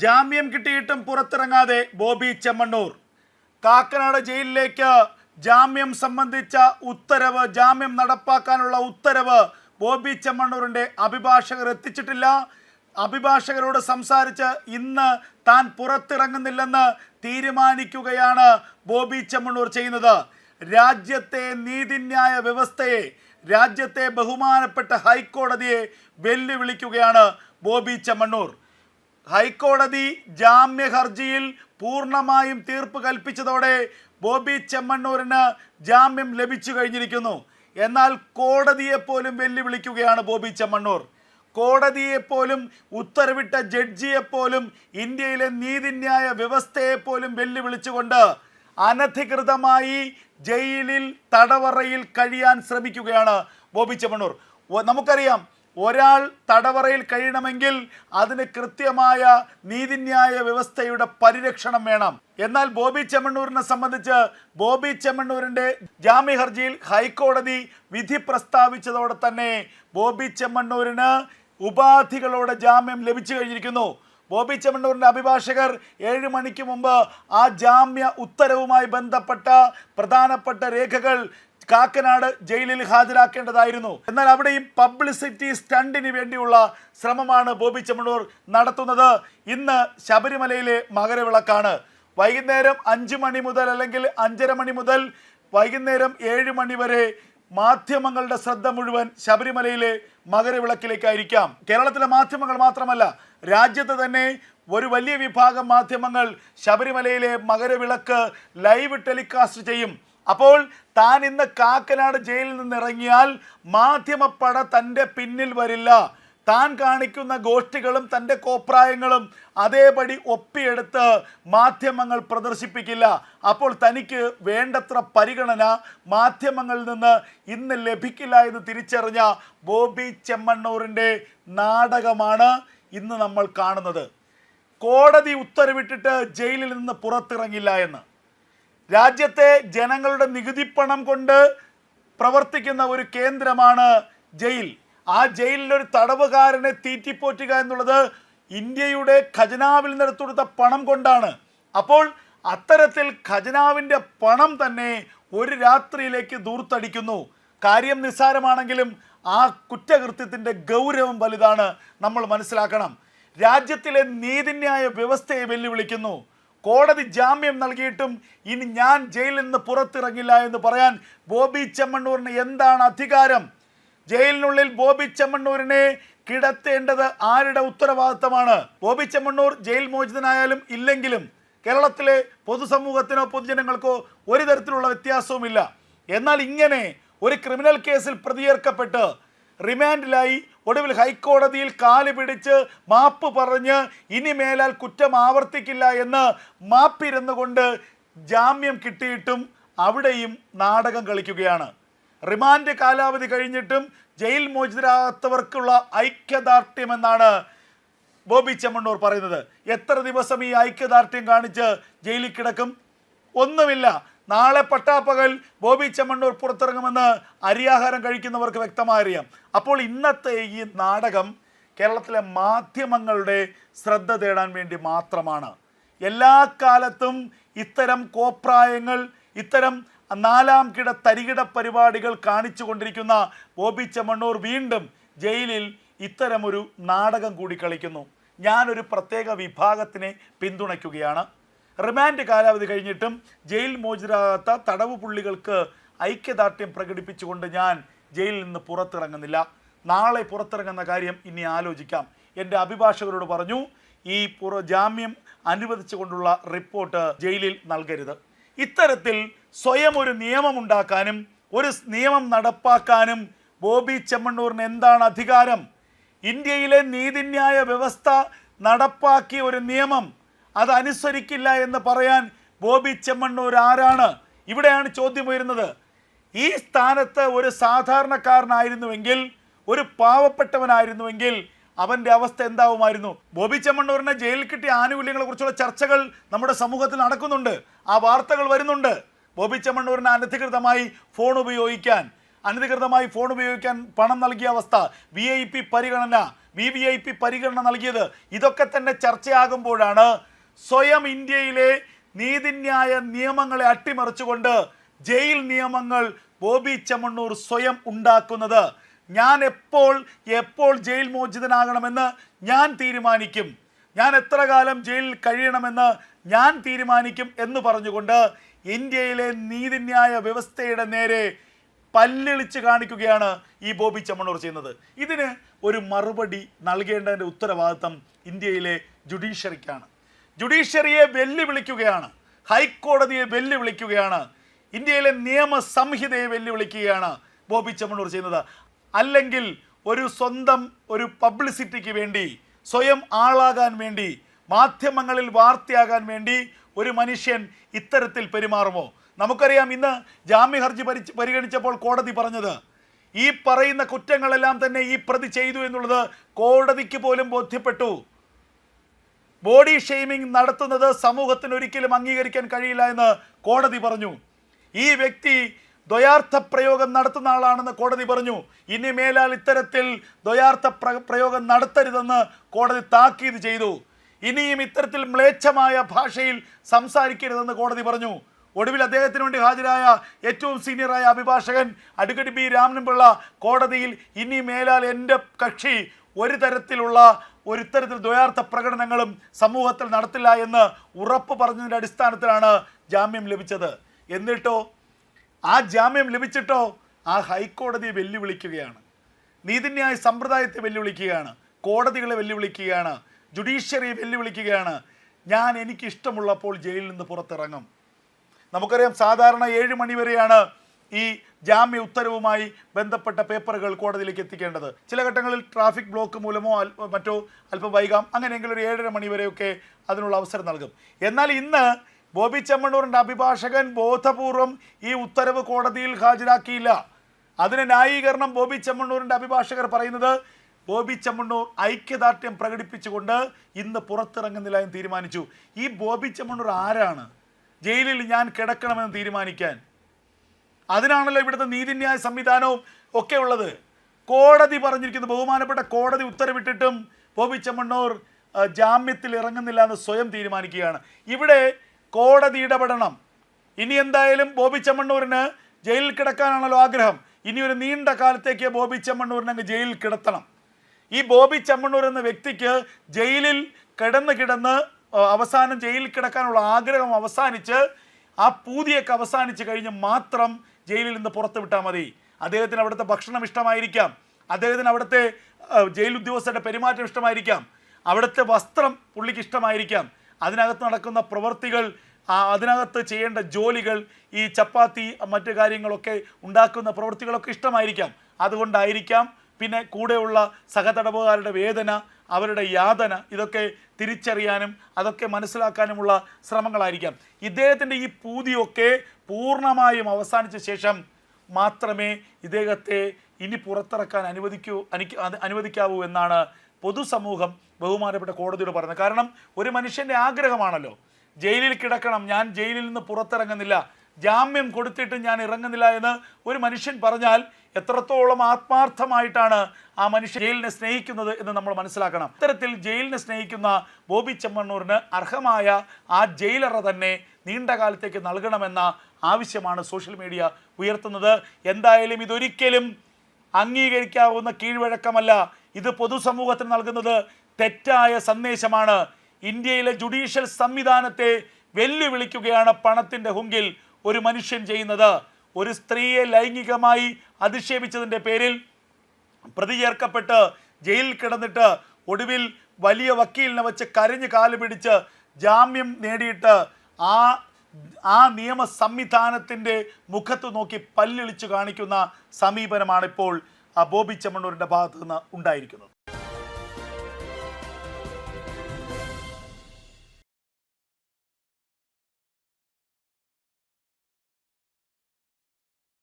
ജാമ്യം കിട്ടിയിട്ടും പുറത്തിറങ്ങാതെ ബോബി ചെമ്മണ്ണൂർ. കാക്കനാട് ജയിലിലേക്ക് ജാമ്യം സംബന്ധിച്ച ഉത്തരവ് ജാമ്യം നടപ്പാക്കാനുള്ള ഉത്തരവ് ബോബി ചെമ്മണ്ണൂരിന്റെ അഭിഭാഷകർ എത്തിച്ചിട്ടില്ല. അഭിഭാഷകരോട് സംസാരിച്ച് ഇന്ന് താൻ പുറത്തിറങ്ങുന്നില്ലെന്ന് തീരുമാനിക്കുകയാണ് ബോബി ചെമ്മണ്ണൂർ ചെയ്യുന്നത്. രാജ്യത്തെ നീതിന്യായ വ്യവസ്ഥയെ രാജ്യത്തെ ബഹുമാനപ്പെട്ട ഹൈക്കോടതിയെ വെല്ലുവിളിക്കുകയാണ് ബോബി ചെമ്മണ്ണൂർ. ഹൈക്കോടതി ജാമ്യ ഹർജിയിൽ പൂർണമായും തീർപ്പ് കൽപ്പിച്ചതോടെ ബോബി ചെമ്മണ്ണൂരിന് ജാമ്യം ലഭിച്ചു കഴിഞ്ഞിരിക്കുന്നു. എന്നാൽ കോടതിയെപ്പോലും വെല്ലുവിളിക്കുകയാണ് ബോബി ചെമ്മണ്ണൂർ. കോടതിയെപ്പോലും ഉത്തരവിട്ട ജഡ്ജിയെപ്പോലും ഇന്ത്യയിലെ നീതിന്യായ വ്യവസ്ഥയെപ്പോലും വെല്ലുവിളിച്ചുകൊണ്ട് അനധികൃതമായി ജയിലിൽ തടവറയിൽ കഴിയാൻ ശ്രമിക്കുകയാണ് ബോബി ചെമ്മണ്ണൂർ. നമുക്കറിയാം ഒരാൾ തടവറയിൽ കഴിയണമെങ്കിൽ അതിന് കൃത്യമായ നീതിന്യായ വ്യവസ്ഥയുടെ പരിരക്ഷണം വേണം. എന്നാൽ ബോബി ചെമ്മണ്ണൂരിനെ സംബന്ധിച്ച് ബോബി ചെമ്മണ്ണൂരിന്റെ ജാമ്യ ഹർജിയിൽ ഹൈക്കോടതി വിധി പ്രസ്താവിച്ചതോടെ തന്നെ ബോബി ചെമ്മണ്ണൂരിന് ഉപാധികളോടെ ജാമ്യം ലഭിച്ചു കഴിഞ്ഞിരിക്കുന്നു. ബോബി ചെമ്മണ്ണൂരിന്റെ അഭിഭാഷകർ ഏഴ് മണിക്ക് മുമ്പ് ആ ജാമ്യ ഉത്തരവുമായി ബന്ധപ്പെട്ട പ്രധാനപ്പെട്ട രേഖകൾ കാക്കനാട് ജയിലിൽ ഹാജരാക്കേണ്ടതായിരുന്നു. എന്നാൽ അവിടെയും പബ്ലിസിറ്റി സ്റ്റണ്ടിന് വേണ്ടിയുള്ള ശ്രമമാണ് ബോബി ചെമ്മണൂർ നടത്തുന്നത്. ഇന്ന് ശബരിമലയിലെ മകരവിളക്കാണ്. വൈകുന്നേരം അഞ്ച് മണി മുതൽ അല്ലെങ്കിൽ അഞ്ചര മണി മുതൽ വൈകുന്നേരം ഏഴ് മണി വരെ മാധ്യമങ്ങളുടെ ശ്രദ്ധ മുഴുവൻ ശബരിമലയിലെ മകരവിളക്കിലേക്കായിരിക്കാം. കേരളത്തിലെ മാധ്യമങ്ങൾ മാത്രമല്ല രാജ്യത്ത് തന്നെ ഒരു വലിയ വിഭാഗം മാധ്യമങ്ങൾ ശബരിമലയിലെ മകരവിളക്ക് ലൈവ് ടെലികാസ്റ്റ് ചെയ്യും. അപ്പോൾ താൻ ഇന്ന് കാക്കനാട് ജയിലിൽ നിന്ന് ഇറങ്ങിയാൽ മാധ്യമപ്പട തന്റെ പിന്നിൽ വരില്ല. താൻ കാണിക്കുന്ന ഗോഷ്ഠികളും തന്റെ കോപ്രായങ്ങളും അതേപടി ഒപ്പിയെടുത്ത് മാധ്യമങ്ങൾ പ്രദർശിപ്പിക്കില്ല. അപ്പോൾ തനിക്ക് വേണ്ടത്ര പരിഗണന മാധ്യമങ്ങളിൽ നിന്ന് ഇന്ന് ലഭിക്കില്ല എന്ന് തിരിച്ചറിഞ്ഞ ബോബി ചെമ്മണ്ണൂറിന്റെ നാടകമാണ് ഇന്ന് നമ്മൾ കാണുന്നത്. കോടതി ഉത്തരവിട്ടിട്ട് ജയിലിൽ നിന്ന് പുറത്തിറങ്ങില്ല എന്ന്. രാജ്യത്തെ ജനങ്ങളുടെ നികുതിപ്പണം കൊണ്ട് പ്രവർത്തിക്കുന്ന ഒരു കേന്ദ്രമാണ് ജയിൽ. ആ ജയിലിലൊരു തടവുകാരനെ തീറ്റിപ്പോറ്റുക എന്നുള്ളത് ഇന്ത്യയുടെ ഖജനാവിൽ നിന്നെടുത്തുകൊടുത്ത പണം കൊണ്ടാണ്. അപ്പോൾ അത്തരത്തിൽ ഖജനാവിന്റെ പണം തന്നെ ഒരു രാത്രിയിലേക്ക് ദൂർത്തടിക്കുന്നു. കാര്യം നിസ്സാരമാണെങ്കിലും ആ കുറ്റകൃത്യത്തിന്റെ ഗൗരവം വലുതാണ്. നമ്മൾ മനസ്സിലാക്കണം. രാജ്യത്തിലെ നീതിന്യായ വ്യവസ്ഥയെ വെല്ലുവിളിക്കുന്നു. കോടതി ജാമ്യം നൽകിയിട്ടും ഇനി ഞാൻ ജയിലിൽ നിന്ന് പുറത്തിറങ്ങില്ല എന്ന് പറയാൻ ബോബി ചെമ്മണ്ണൂരിന് എന്താണ് അധികാരം? ജയിലിനുള്ളിൽ ബോബി ചെമ്മണ്ണൂരിനെ കിടത്തേണ്ടത് ആരുടെ ഉത്തരവാദിത്തമാണ്? ബോബി ചെമ്മണ്ണൂർ ജയിൽ മോചിതനായാലും ഇല്ലെങ്കിലും കേരളത്തിലെ പൊതുസമൂഹത്തിനോ പൊതുജനങ്ങൾക്കോ ഒരു തരത്തിലുള്ള വ്യത്യാസവുമില്ല. എന്നാൽ ഇങ്ങനെ ഒരു ക്രിമിനൽ കേസിൽ പ്രതിയേർക്കപ്പെട്ട് റിമാൻഡിലായി. ഒടുവിൽ ഹൈക്കോടതിയിൽ കാൽ പിടിച്ച് മാപ്പ് പറഞ്ഞ് ഇനി മേലാൽ കുറ്റം ആവർത്തിക്കില്ല എന്ന് മാപ്പിരുന്നു കൊണ്ട് ജാമ്യം കിട്ടിയിട്ടും അവിടെയും നാടകം കളിക്കുകയാണ്. റിമാൻഡ് കാലാവധി കഴിഞ്ഞിട്ടും ജയിൽ മോചിതരാകാത്തവർക്കുള്ള ഐക്യദാർഢ്യം എന്നാണ് ബോബി ചെമ്മണ്ണൂർ പറയുന്നത്. എത്ര ദിവസം ഈ ഐക്യദാർഢ്യം കാണിച്ച് ജയിലിൽ കിടക്കും? ഒന്നുമില്ല. നാളെ പട്ടാപ്പകൽ ബോബി ചെമ്മണ്ണൂർ പുറത്തിറങ്ങുമെന്ന് അരിയാഹാരം കഴിക്കുന്നവർക്ക് വ്യക്തമായി അറിയാം അപ്പോൾ ഇന്നത്തെ ഈ നാടകം കേരളത്തിലെ മാധ്യമങ്ങളുടെ ശ്രദ്ധ തേടാൻ വേണ്ടി മാത്രമാണ്. എല്ലാ കാലത്തും ഇത്തരം കോപ്രായങ്ങൾ ഇത്തരം നാലാം കിട തരികിട പരിപാടികൾ കാണിച്ചു കൊണ്ടിരിക്കുന്ന ബോബി ചെമ്മണ്ണൂർ വീണ്ടും ജയിലിൽ ഇത്തരമൊരു നാടകം കൂടി കളിക്കുന്നു. ഞാനൊരു പ്രത്യേക വിഭാഗത്തിനെ പിന്തുണയ്ക്കുകയാണ്. റിമാൻഡ് കാലാവധി കഴിഞ്ഞിട്ടും ജയിൽ മോചിതരാകാത്ത തടവ് പുള്ളികൾക്ക് ഐക്യദാർഢ്യം പ്രകടിപ്പിച്ചുകൊണ്ട് ഞാൻ ജയിലിൽ നിന്ന് പുറത്തിറങ്ങുന്നില്ല. നാളെ പുറത്തിറങ്ങുന്ന കാര്യം ഇനി ആലോചിക്കാം. എന്റെ അഭിഭാഷകരോട് പറഞ്ഞു ഈ പുറ ജാമ്യം അനുവദിച്ചുകൊണ്ടുള്ള റിപ്പോർട്ട് ജയിലിൽ നൽകരുത്. ഇത്തരത്തിൽ സ്വയം ഒരു നിയമം ഉണ്ടാക്കാനും ഒരു നിയമം നടപ്പാക്കാനും ബോബി ചെമ്മണ്ണൂറിന് എന്താണ് അധികാരം? ഇന്ത്യയിലെ നീതിന്യായ വ്യവസ്ഥ നടപ്പാക്കിയ ഒരു നിയമം അത് അനുസരിക്കില്ല എന്ന് പറയാൻ ബോബി ചെമ്മണ്ണൂർ ആരാണ്? ഇവിടെയാണ് ചോദ്യം ഉയരുന്നത്. ഈ സ്ഥാനത്ത് ഒരു സാധാരണക്കാരനായിരുന്നുവെങ്കിൽ ഒരു പാവപ്പെട്ടവനായിരുന്നുവെങ്കിൽ അവന്റെ അവസ്ഥ എന്താവുമായിരുന്നു? ബോബി ചെമ്മണ്ണൂരിനെ ജയിലിൽ കിട്ടിയ ആനുകൂല്യങ്ങളെ കുറിച്ചുള്ള ചർച്ചകൾ നമ്മുടെ സമൂഹത്തിൽ നടക്കുന്നുണ്ട്. ആ വാർത്തകൾ വരുന്നുണ്ട്. ബോബി ചെമ്മണ്ണൂരിനെ അനധികൃതമായി ഫോൺ ഉപയോഗിക്കാൻ. അനധികൃതമായി ഫോൺ ഉപയോഗിക്കാൻ പണം നൽകിയ അവസ്ഥ. വി ഐ പി പരിഗണന വി വി ഐ പി പരിഗണന നൽകിയത്. ഇതൊക്കെ തന്നെ ചർച്ചയാകുമ്പോഴാണ് സ്വയം ഇന്ത്യയിലെ നീതിന്യായ നിയമങ്ങളെ അട്ടിമറിച്ചുകൊണ്ട് ജയിൽ നിയമങ്ങൾ ബോബി ചമ്മണ്ണൂർ സ്വയം ഉണ്ടാക്കുന്നത്. ഞാൻ എപ്പോൾ എപ്പോൾ ജയിൽ മോചിതനാകണമെന്ന് ഞാൻ തീരുമാനിക്കും. ഞാൻ എത്ര കാലം ജയിലിൽ കഴിയണമെന്ന് ഞാൻ തീരുമാനിക്കും എന്ന് പറഞ്ഞുകൊണ്ട് ഇന്ത്യയിലെ നീതിന്യായ വ്യവസ്ഥയുടെ നേരെ പല്ലിളിച്ച് കാണിക്കുകയാണ് ഈ ബോബി ചമ്മണൂർ ചെയ്യുന്നത്. ഇതിന് ഒരു മറുപടി നൽകേണ്ടതിന്റെ ഉത്തരവാദിത്തം ഇന്ത്യയിലെ ജുഡീഷ്യറിക്കാണ്. ജുഡീഷ്യറിയെ വെല്ലുവിളിക്കുകയാണ്. ഹൈക്കോടതിയെ വെല്ലുവിളിക്കുകയാണ്. ഇന്ത്യയിലെ നിയമ സംഹിതയെ വെല്ലുവിളിക്കുകയാണ് ബോബി ചെമ്മണ്ണൂർ ചെയ്യുന്നത്. അല്ലെങ്കിൽ ഒരു സ്വന്തം ഒരു പബ്ലിസിറ്റിക്ക് വേണ്ടി സ്വയം ആളാകാൻ വേണ്ടി മാധ്യമങ്ങളിൽ വാർത്തയാകാൻ വേണ്ടി ഒരു മനുഷ്യൻ ഇത്തരത്തിൽ പെരുമാറുമോ? നമുക്കറിയാം ഇന്ന് ജാമ്യ ഹർജി പരി പരിഗണിച്ചപ്പോൾ കോടതി പറഞ്ഞത് ഈ പറയുന്ന കുറ്റങ്ങളെല്ലാം തന്നെ ഈ പ്രതി ചെയ്തു എന്നുള്ളത് കോടതിക്ക് പോലും ബോധ്യപ്പെട്ടു. ബോഡി ഷെയ്മിംഗ് നടത്തുന്നത് സമൂഹത്തിന് ഒരിക്കലും അംഗീകരിക്കാൻ കഴിയില്ല എന്ന് കോടതി പറഞ്ഞു. ഈ വ്യക്തി ദ്വയാർത്ഥ പ്രയോഗം നടത്തുന്ന ആളാണെന്ന് കോടതി പറഞ്ഞു. ഇനി മേലാൽ ഇത്തരത്തിൽ ദ്വയാർത്ഥ പ്ര- പ്രയോഗം നടത്തരുതെന്ന് കോടതി താക്കീത് ചെയ്തു. ഇനിയും ഇത്തരത്തിൽ മ്ലേച്ഛമായ ഭാഷയിൽ സംസാരിക്കരുതെന്ന് കോടതി പറഞ്ഞു. ഒടുവിൽ അദ്ദേഹത്തിന് വേണ്ടി ഹാജരായ ഏറ്റവും സീനിയറായ അഭിഭാഷകൻ അഡ്വക്കേറ്റ് ബി രാമൻപിള്ള കോടതിയിൽ ഇനി മേലാൽ എന്റെ കക്ഷി ഒരു തരത്തിലുള്ള ഒരു തരത്തിൽ ദ്വയാർത്ഥ പ്രകടനങ്ങളും സമൂഹത്തിൽ നടത്തില്ല എന്ന് ഉറപ്പ് പറഞ്ഞതിന്റെ അടിസ്ഥാനത്തിലാണ് ജാമ്യം ലഭിച്ചത്. എന്നിട്ടോ ആ ജാമ്യം ലഭിച്ചിട്ടോ ആ ഹൈക്കോടതിയെ വെല്ലുവിളിക്കുകയാണ്. നീതിന്യായ സമ്പ്രദായത്തെ വെല്ലുവിളിക്കുകയാണ്. കോടതികളെ വെല്ലുവിളിക്കുകയാണ്. ജുഡീഷ്യറിയെ വെല്ലുവിളിക്കുകയാണ്. ഞാൻ എനിക്കിഷ്ടമുള്ളപ്പോൾ ജയിലിൽ നിന്ന് പുറത്തിറങ്ങും. നമുക്കറിയാം സാധാരണ ഏഴ് മണി വരെയാണ് ഈ ജാമ്യ ഉത്തരവുമായി ബന്ധപ്പെട്ട പേപ്പറുകൾ കോടതിയിലേക്ക് എത്തിക്കേണ്ടത്. ചില ഘട്ടങ്ങളിൽ ട്രാഫിക് ബ്ലോക്ക് മൂലമോ മറ്റോ അല്പം വൈകാം. അങ്ങനെയെങ്കിലും ഒരു ഏഴര മണി വരെയൊക്കെ അതിനുള്ള അവസരം നൽകും. എന്നാൽ ഇന്ന് ബോബി ചെമ്മണ്ണൂറിന്റെ അഭിഭാഷകൻ ബോധപൂർവം ഈ ഉത്തരവ് കോടതിയിൽ ഹാജരാക്കിയില്ല. അതിന് ന്യായീകരണം ബോബി ചെമ്മണ്ണൂരിന്റെ അഭിഭാഷകർ പറയുന്നത് ബോബി ചെമ്മണ്ണൂർ ഐക്യദാർഢ്യം പ്രകടിപ്പിച്ചുകൊണ്ട് ഇന്ന് പുറത്തിറങ്ങുന്നില്ല എന്ന് തീരുമാനിച്ചു. ഈ ബോബി ചെമ്മണ്ണൂർ ആരാണ്? ജയിലിൽ ഞാൻ കിടക്കണമെന്ന് തീരുമാനിക്കാൻ അതിനാണല്ലോ ഇവിടുത്തെ നീതിന്യായ സംവിധാനവും ഒക്കെ ഉള്ളത്. കോടതി പറഞ്ഞിരിക്കുന്നു ബഹുമാനപ്പെട്ട കോടതി ഉത്തരവിട്ടിട്ടും ബോബി ചെമ്മണ്ണൂർ ജാമ്യത്തിൽ ഇറങ്ങുന്നില്ല എന്ന് സ്വയം തീരുമാനിക്കുകയാണ്. ഇവിടെ കോടതി ഇടപെടണം. ഇനി എന്തായാലും ബോബി ചെമ്മണ്ണൂരിന് ജയിലിൽ കിടക്കാനാണല്ലോ ആഗ്രഹം. ഇനി ഒരു നീണ്ട കാലത്തേക്ക് ബോബി ചെമ്മണ്ണൂരിനെ അങ്ങ് ജയിലിൽ കിടത്തണം. ഈ ബോബി ചെമ്മണ്ണൂർ എന്ന വ്യക്തിക്ക് ജയിലിൽ കിടന്ന് കിടന്ന് അവസാനം ജയിലിൽ കിടക്കാനുള്ള ആഗ്രഹം അവസാനിച്ച് ആ പൂതിയൊക്കെ അവസാനിച്ച് കഴിഞ്ഞ് മാത്രം ജയിലിൽ നിന്ന് പുറത്ത് വിട്ടാൽ മതി. അദ്ദേഹത്തിന് അവിടുത്തെ ഭക്ഷണം ഇഷ്ടമായിരിക്കാം. അദ്ദേഹത്തിന് അവിടുത്തെ ജയിൽ ഉദ്യോഗസ്ഥരുടെ പെരുമാറ്റം ഇഷ്ടമായിരിക്കാം. അവിടുത്തെ വസ്ത്രം പുള്ളിക്ക് ഇഷ്ടമായിരിക്കാം. അതിനകത്ത് നടക്കുന്ന പ്രവൃത്തികൾ അതിനകത്ത് ചെയ്യേണ്ട ജോലികൾ ഈ ചപ്പാത്തി മറ്റു കാര്യങ്ങളൊക്കെ ഉണ്ടാക്കുന്ന പ്രവൃത്തികളൊക്കെ ഇഷ്ടമായിരിക്കാം. അതുകൊണ്ടായിരിക്കാം പിന്നെ കൂടെയുള്ള സഹതടവുകാരുടെ വേദന അവരുടെ യാതന ഇതൊക്കെ തിരിച്ചറിയാനും അതൊക്കെ മനസ്സിലാക്കാനുമുള്ള ശ്രമങ്ങളായിരിക്കാം. ഇദ്ദേഹത്തിന്റെ ഈ പൂതിയൊക്കെ പൂർണമായും അവസാനിച്ച ശേഷം മാത്രമേ ഇദ്ദേഹത്തെ ഇനി പുറത്തിറക്കാൻ അനുവദിക്കൂ അനു- അനുവദിക്കാവൂ എന്നാണ് പൊതുസമൂഹം ബഹുമാനപ്പെട്ട കോടതിയോട് പറയുന്നത്. കാരണം ഒരു മനുഷ്യന്റെ ആഗ്രഹമാണല്ലോ ജയിലിൽ കിടക്കണം ഞാൻ ജയിലിൽ നിന്ന് പുറത്തിറങ്ങുന്നില്ല ജാമ്യം കൊടുത്തിട്ട് ഞാൻ ഇറങ്ങുന്നില്ല എന്ന് ഒരു മനുഷ്യൻ പറഞ്ഞാൽ എത്രത്തോളം ആത്മാർത്ഥമായിട്ടാണ് ആ മനുഷ്യൻ ജയിലിനെ സ്നേഹിക്കുന്നത് എന്ന് നമ്മൾ മനസ്സിലാക്കണം. ഇത്തരത്തിൽ ജയിലിനെ സ്നേഹിക്കുന്ന ബോബി ചെമ്മണ്ണൂരിന് അർഹമായ ആ ജയിലറ തന്നെ നീണ്ട കാലത്തേക്ക് നൽകണമെന്ന ആവശ്യമാണ് സോഷ്യൽ മീഡിയ ഉയർത്തുന്നത്. എന്തായാലും ഇതൊരിക്കലും അംഗീകരിക്കാവുന്ന കീഴ്വഴക്കമല്ല. ഇത് പൊതുസമൂഹത്തിന് നൽകുന്നത് തെറ്റായ സന്ദേശമാണ്. ഇന്ത്യയിലെ ജുഡീഷ്യൽ സംവിധാനത്തെ വെല്ലുവിളിക്കുകയാണ് പണത്തിന്റെ ഹുങ്കിൽ ഒരു മനുഷ്യൻ ചെയ്യുന്നത്. ഒരു സ്ത്രീയെ ലൈംഗികമായി അധിക്ഷേപിച്ചതിന്റെ പേരിൽ പ്രതി ചേർക്കപ്പെട്ട് ജയിലിൽ കിടന്നിട്ട് ഒടുവിൽ വലിയ വക്കീലിനെ വെച്ച് കരഞ്ഞ് കാൽ പിടിച്ച് ജാമ്യം നേടിയിട്ട് ആ ആ നിയമ സംവിധാനത്തിന്റെ മുഖത്ത് നോക്കി പല്ലിളിച്ചു കാണിക്കുന്ന സമീപനമാണ് ഇപ്പോൾ ബോബി ചെമ്മണ്ണൂരിന്റെ ഭാഗത്തു നിന്ന് ഉണ്ടായിരിക്കുന്നത്.